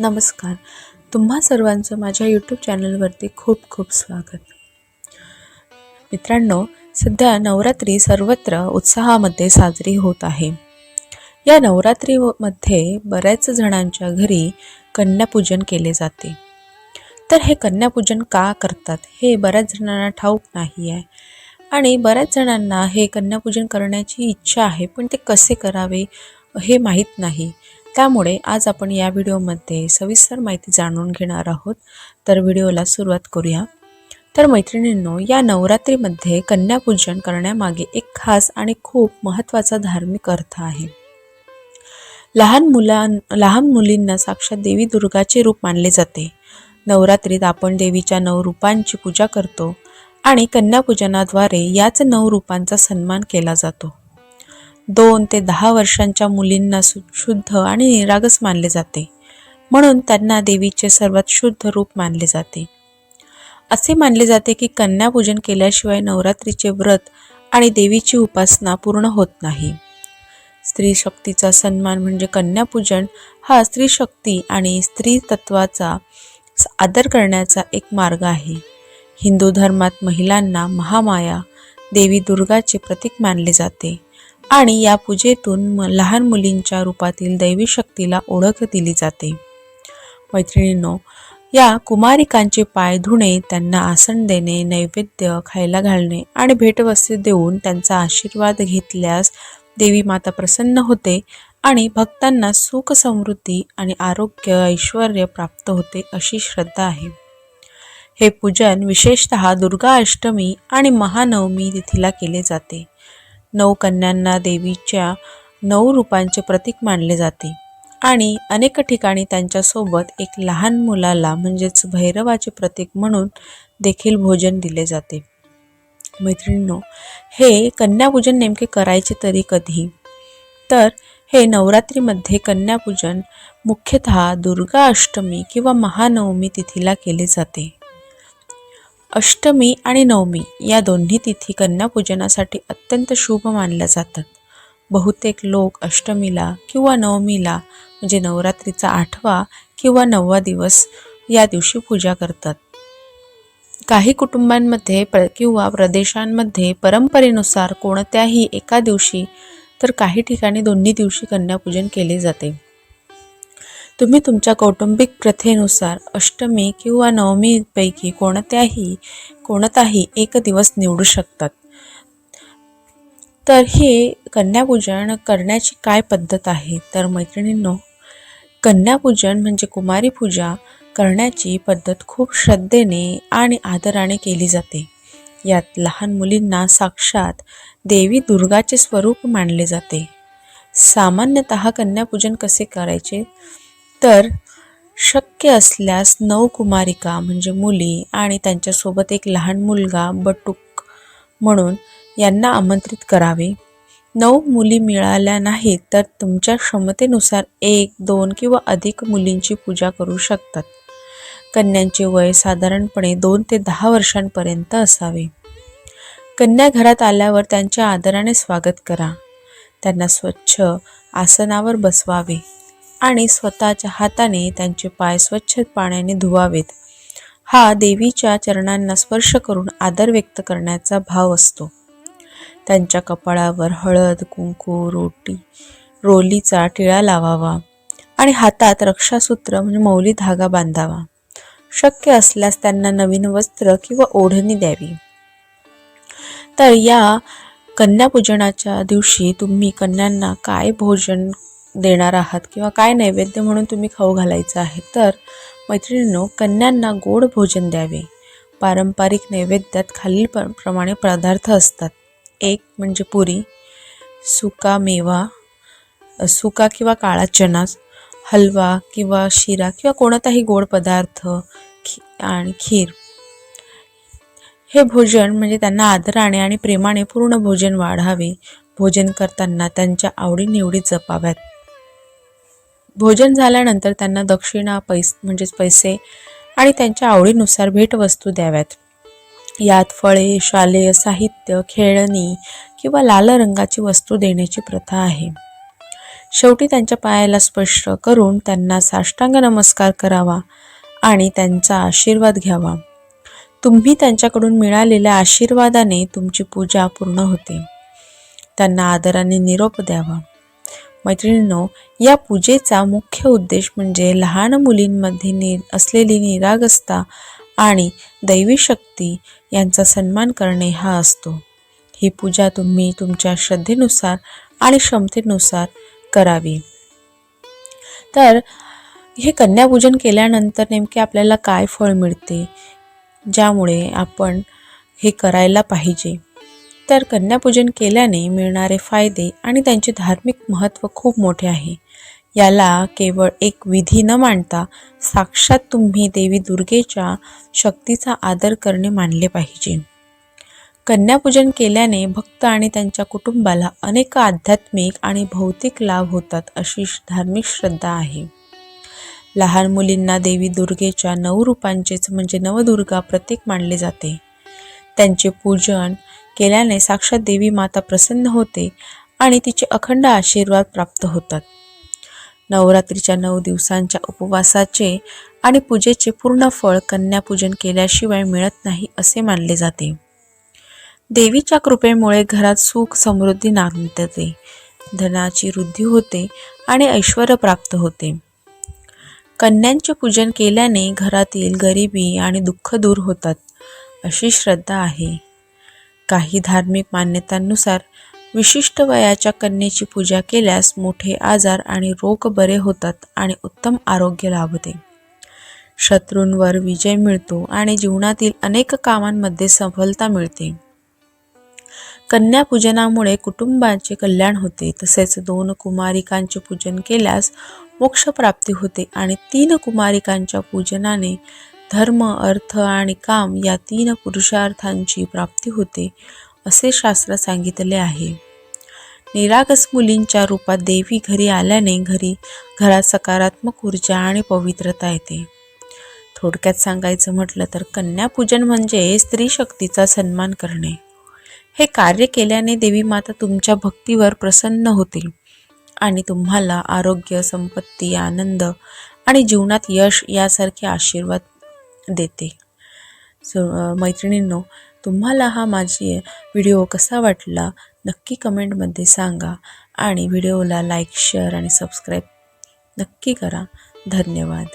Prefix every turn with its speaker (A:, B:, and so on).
A: नमस्कार. तुम्हा सर्वांचं माझ्या यूट्यूब चॅनलवरती खूप खूप स्वागत. मित्रांनो सध्या नवरात्री सर्वत्र उत्साहामध्ये साजरी होत आहे. या नवरात्रीमध्ये बऱ्याच जणांच्या घरी कन्यापूजन केले जाते. तर हे कन्यापूजन का करतात हे बऱ्याच जणांना ठाऊक नाही आहे. आणि बऱ्याच जणांना हे कन्यापूजन करण्याची इच्छा आहे पण ते कसे करावे हे माहीत नाही. त्यामुळे आज आपण या व्हिडिओमध्ये सविस्तर माहिती जाणून घेणार आहोत. तर व्हिडिओला सुरुवात करूया. तर मैत्रिणींनो या नवरात्रीमध्ये कन्यापूजन करण्यामागे एक खास आणि खूप महत्त्वाचा धार्मिक अर्थ आहे. लहान मुलां लहान मुलींना साक्षात देवी दुर्गाचे रूप मानले जाते. नवरात्रीत आपण देवीच्या नऊ रूपांची पूजा करतो आणि कन्यापूजनाद्वारे याच नऊ रूपांचा सन्मान केला जातो. दोन ते दहा वर्षांच्या मुलींना सु शुद्ध आणि निरागस मानले जाते. म्हणून त्यांना देवीचे सर्वात शुद्ध रूप मानले जाते. असे मानले जाते की कन्यापूजन केल्याशिवाय नवरात्रीचे व्रत आणि देवीची उपासना पूर्ण होत नाही. स्त्री शक्तीचा सन्मान म्हणजे कन्यापूजन हा स्त्री शक्ती आणि स्त्री तत्वाचा आदर करण्याचा एक मार्ग आहे. हिंदू धर्मात महिलांना महामाया देवी दुर्गाचे प्रतीक मानले जाते. आणि या पूजेतून म लहान मुलींच्या रूपातील दैवी शक्तीला ओळख दिली जाते. मैत्रिणींनो या कुमारिकांचे पाय धुणे त्यांना आसन देणे नैवेद्य खायला घालणे आणि भेटवस्तू देऊन त्यांचा आशीर्वाद घेतल्यास देवी माता प्रसन्न होते आणि भक्तांना सुख समृद्धी आणि आरोग्य ऐश्वर प्राप्त होते अशी श्रद्धा आहे. हे पूजन विशेषतः दुर्गा अष्टमी आणि महानवमी तिथीला केले जाते. नऊ कन्यांना देवीच्या नऊ रूपांचे प्रतीक मानले जाते. आणि अनेक ठिकाणी त्यांच्यासोबत एक लहान मुलाला म्हणजेच भैरवाचे प्रतीक म्हणून देखील भोजन दिले जाते. मैत्रिणींनो हे कन्यापूजन नेमके करायचे तरी कधी? तर हे नवरात्रीमध्ये कन्यापूजन मुख्यतः दुर्गा अष्टमी किंवा महानवमी तिथीला केले जाते. अष्टमी आणि नवमी या दोन्ही तिथी कन्यापूजनासाठी अत्यंत शुभ मानल्या जातात. बहुतेक लोक अष्टमीला किंवा नवमीला म्हणजे नवरात्रीचा आठवा किंवा नववा दिवस या दिवशी पूजा करतात. काही कुटुंबांमध्ये प्र किंवा प्रदेशांमध्ये परंपरेनुसार कोणत्याही एका दिवशी तर काही ठिकाणी दोन्ही दिवशी कन्यापूजन केले जाते. तुम्ही तुमच्या कौटुंबिक प्रथेनुसार अष्टमी किंवा नवमीपैकी कोणत्याही कोणताही एक दिवस निवडू शकतात. तर हे कन्यापूजन करण्याची काय पद्धत आहे? तर मैत्रिणींनो कन्यापूजन म्हणजे कुमारी पूजा करण्याची पद्धत खूप श्रद्धेने आणि आदराने केली जाते. यात लहान मुलींना साक्षात देवी दुर्गाचे स्वरूप मानले जाते. सामान्यतः कन्यापूजन कसे करायचे? तर शक्य असल्यास नऊ कुमारिका म्हणजे मुली आणि त्यांच्यासोबत एक लहान मुलगा बटूक म्हणून यांना आमंत्रित करावे. नऊ मुली मिळाल्या नाहीत तर तुमच्या क्षमतेनुसार एक दोन किंवा अधिक मुलींची पूजा करू शकतात. कन्यांचे वय साधारणपणे दोन ते दहा वर्षांपर्यंत असावे. कन्या घरात आल्यावर त्यांच्या आदराने स्वागत करा. त्यांना स्वच्छ आसनावर बसवावे. आणि स्वतःच्या हाताने त्यांचे पाय स्वच्छ पाण्याने धुवावेत. हा देवीच्या चरणांना स्पर्श करून आदर व्यक्त करण्याचा भाव असतो. त्यांच्या कपाळावर हळद कुंकू रोटी रोलीचा टिळा लावावा आणि हातात रक्षासूत्र म्हणजे मौली धागा बांधावा. शक्य असल्यास त्यांना नवीन वस्त्र किंवा ओढणी द्यावी. तर या कन्यापूजनाच्या दिवशी तुम्ही कन्यांना काय भोजन देणार आहात किंवा काय नैवेद्य म्हणून तुम्ही खाऊ घालायचं आहे तर मैत्रिणींनो कन्यांना गोड भोजन द्यावे. पारंपरिक नैवेद्यात खालील प्र प्रमाणे पदार्थ असतात. एक म्हणजे पुरी सुका मेवा सुका किंवा काळा चना हलवा किंवा शिरा किंवा कोणताही गोड पदार्थ खी आणि खीर. हे भोजन म्हणजे त्यांना आदराने आणि प्रेमाने पूर्ण भोजन वाढावे. भोजन करताना त्यांच्या आवडीनिवडी जपाव्यात. भोजन झाल्यानंतर त्यांना दक्षिणा पैस म्हणजेच पैसे आणि त्यांच्या आवडीनुसार भेटवस्तू द्याव्यात. यात फळे शालेय साहित्य खेळणी किंवा लाल रंगाची वस्तू देण्याची प्रथा आहे. शेवटी त्यांच्या पायाला स्पर्श करून त्यांना साष्टांग नमस्कार करावा आणि त्यांचा आशीर्वाद घ्यावा. तुम्ही त्यांच्याकडून मिळालेल्या आशीर्वादाने तुमची पूजा पूर्ण होते. त्यांना आदराने निरोप द्यावा. मैत्रिणींनो या पूजेचा मुख्य उद्देश म्हणजे लहान मुलींमध्ये नि असलेली निरागसता आणि दैवी शक्ती यांचा सन्मान करणे हा असतो. ही पूजा तुम्ही तुमच्या श्रद्धेनुसार आणि क्षमतेनुसार करावी. तर हे कन्यापूजन केल्यानंतर नेमके आपल्याला काय फळ मिळते? ज्यामुळे आपण हे करायला पाहिजे. तर कन्यापूजन केल्याने मिळणारे फायदे आणि त्यांचे धार्मिक महत्त्व खूप मोठे आहे. याला केवळ एक विधी न मांडता साक्षात तुम्ही देवी दुर्गेच्या शक्तीचा आदर करणे मानले पाहिजे. कन्यापूजन केल्याने भक्त आणि त्यांच्या कुटुंबाला अनेक आध्यात्मिक आणि भौतिक लाभ होतात अशी धार्मिक श्रद्धा आहे. लहान मुलींना देवी दुर्गेच्या नऊ रूपांचेच म्हणजे नवदुर्गा प्रतीक मानले जाते. त्यांचे पूजन केल्याने साक्षात देवी माता प्रसन्न होते आणि तिचे अखंड आशीर्वाद प्राप्त होतात. नवरात्रीच्या नऊ दिवसांच्या उपवासाचे आणि पूजेचे पूर्ण फळ कन्यापूजन केल्याशिवाय मिळत नाही असे मानले जाते. देवीच्या कृपेमुळे घरात सुख समृद्धी नांदते धनाची वृद्धी होते आणि ऐश्वर प्राप्त होते. कन्यांचे पूजन केल्याने घरातील गरिबी आणि दुःख दूर होतात अशी श्रद्धा आहे. काही धार्मिक मान्यतांनुसार विशिष्ट वयाच्या कन्येची पूजा केल्यास मोठे आजार आणि रोग बरे होतात आणि उत्तम आरोग्य लाभते. शत्रूंवर विजय मिळतो आणि जीवनातील अनेक कामांमध्ये सफलता मिळते. कन्यापूजनामुळे कुटुंबाचे कल्याण होते. तसेच दोन कुमारिकांचे पूजन केल्यास मोक्षप्राप्ती होते आणि तीन कुमारिकांच्या पूजनाने धर्म अर्थ आणि काम या तीन पुरुषार्थांची प्राप्ती होते असे शास्त्र सांगितले आहे. निरागस मुलींच्या रूपात देवी घरी आल्याने घरी घरात सकारात्मक ऊर्जा आणि पवित्रता येते. थोडक्यात सांगायचं म्हटलं तर कन्यापूजन म्हणजे स्त्री शक्तीचा सन्मान करणे. हे कार्य केल्याने देवी माता तुमच्या भक्तीवर प्रसन्न होतील आणि तुम्हाला आरोग्य संपत्ती आनंद आणि जीवनात यश यासारखे आशीर्वाद देते. सो मैत्रिणींनो तुम्हाला हा माझी व्हिडिओ कसा वाटला नक्की कमेंटमध्ये सांगा आणि व्हिडिओला लाईक शेअर आणि सबस्क्राईब नक्की करा. धन्यवाद.